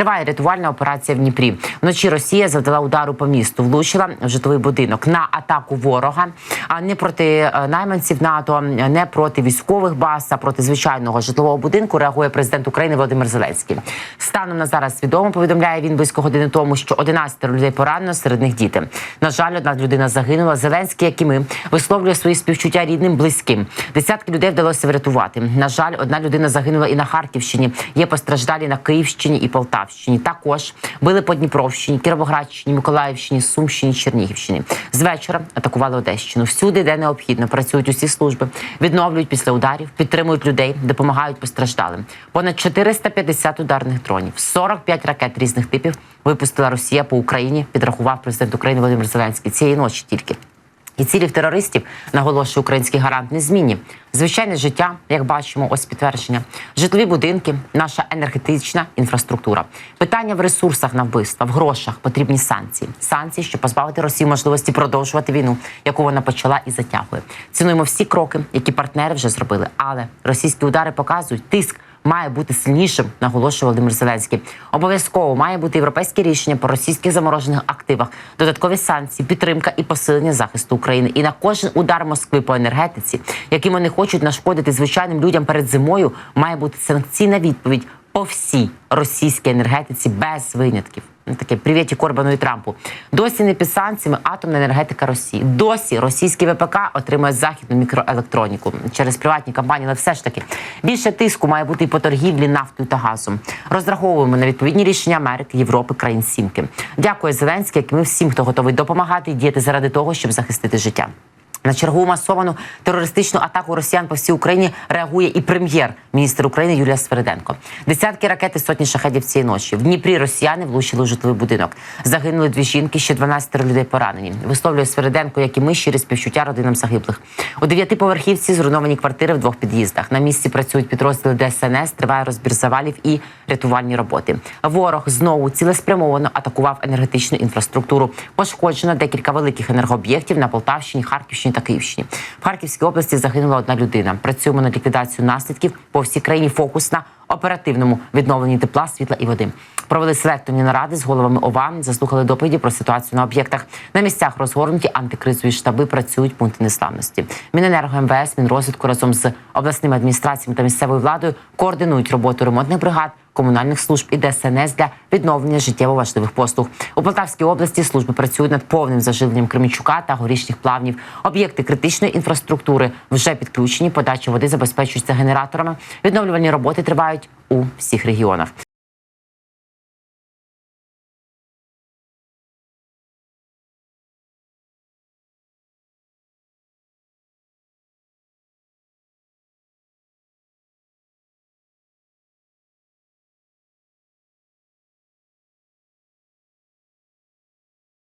Триває рятувальна операція в Дніпрі. Вночі Росія завдала удару по місту, влучила в житловий будинок на атаку ворога, а не проти е, найманців НАТО, не проти військових баз, а проти звичайного житлового будинку. Реагує президент України Володимир Зеленський. Станом на зараз відомо повідомляє він близько години тому, що 11 людей поранено, серед них діти. На жаль, одна людина загинула. Зеленський, як і ми, висловлює свої співчуття рідним, близьким. Десятки людей вдалося врятувати. На жаль, одна людина загинула і на Харківщині. Є постраждалі на Київщині і Полтавщині. Також били по Дніпровщині, Кіровоградщині, Миколаївщині, Сумщині, Чернігівщині. З вечора атакували Одещину. Всюди, де необхідно, працюють усі служби, відновлюють після ударів, підтримують людей, допомагають постраждалим. Понад 450 ударних дронів, 45 ракет різних типів випустила Росія по Україні. Підрахував президент України Володимир Зеленський цієї ночі тільки. І цілі в терористів наголошує український гарант незмінні. Звичайне життя, як бачимо, ось підтвердження, житлові будинки, наша енергетична інфраструктура. Питання в ресурсах на вбивства, в грошах потрібні санкції. Санкції, щоб позбавити Росію можливості продовжувати війну, яку вона почала і затягує. Цінуємо всі кроки, які партнери вже зробили. Але російські удари показують тиск має бути сильнішим, наголошує Володимир Зеленський. Обов'язково має бути європейське рішення по російських заморожених активах, додаткові санкції, підтримка і посилення захисту України. І на кожен удар Москви по енергетиці, яким вони хочуть нашкодити звичайним людям перед зимою, має бути санкційна відповідь по всій російській енергетиці без винятків. Таке привіті Корбану і Трампу. Досі не під санкціями атомна енергетика Росії. Досі російський ВПК отримує західну мікроелектроніку через приватні компанії, але все ж таки більше тиску має бути і по торгівлі нафтою та газом. Розраховуємо на відповідні рішення Америки, Європи, країн Сімки. Дякую Зеленський, як і ми всім, хто готовий допомагати і діяти заради того, щоб захистити життя. На чергову масовану терористичну атаку росіян по всій Україні реагує і прем'єр-міністр України Юлія Свериденко. Десятки ракет і сотні шахедів цієї ночі. В Дніпрі росіяни влучили у житловий будинок. Загинули дві жінки, ще 12 людей поранені. Висловлює Свериденко, як і ми щирі співчуття родинам загиблих. У дев'ятиповерхівці зруйновані квартири в двох під'їздах. На місці працюють підрозділи ДСНС, триває розбір завалів і рятувальні роботи. Ворог знову цілеспрямовано атакував енергетичну інфраструктуру. Пошкоджено декілька великих енергооб'єктів на Полтавщині, Харківщині та Київщині. В Харківській області загинула одна людина. Працюємо над ліквідацією наслідків по всій країні. Фокус на оперативному відновленні тепла, світла і води. Провели селекторні наради з головами ОВА, заслухали доповіді про ситуацію на об'єктах. На місцях розгорнуті антикризові штаби працюють пункти незламності. Міненерго МВС, Мінрозвитку разом з обласними адміністраціями та місцевою владою координують роботу ремонтних бригад. Комунальних служб і ДСНС для відновлення життєво важливих послуг у Полтавській області. Служби працюють над повним заживленням Кремічука та горішніх плавнів. Об'єкти критичної інфраструктури вже підключені. Подача води забезпечується генераторами. Відновлювальні роботи тривають у всіх регіонах.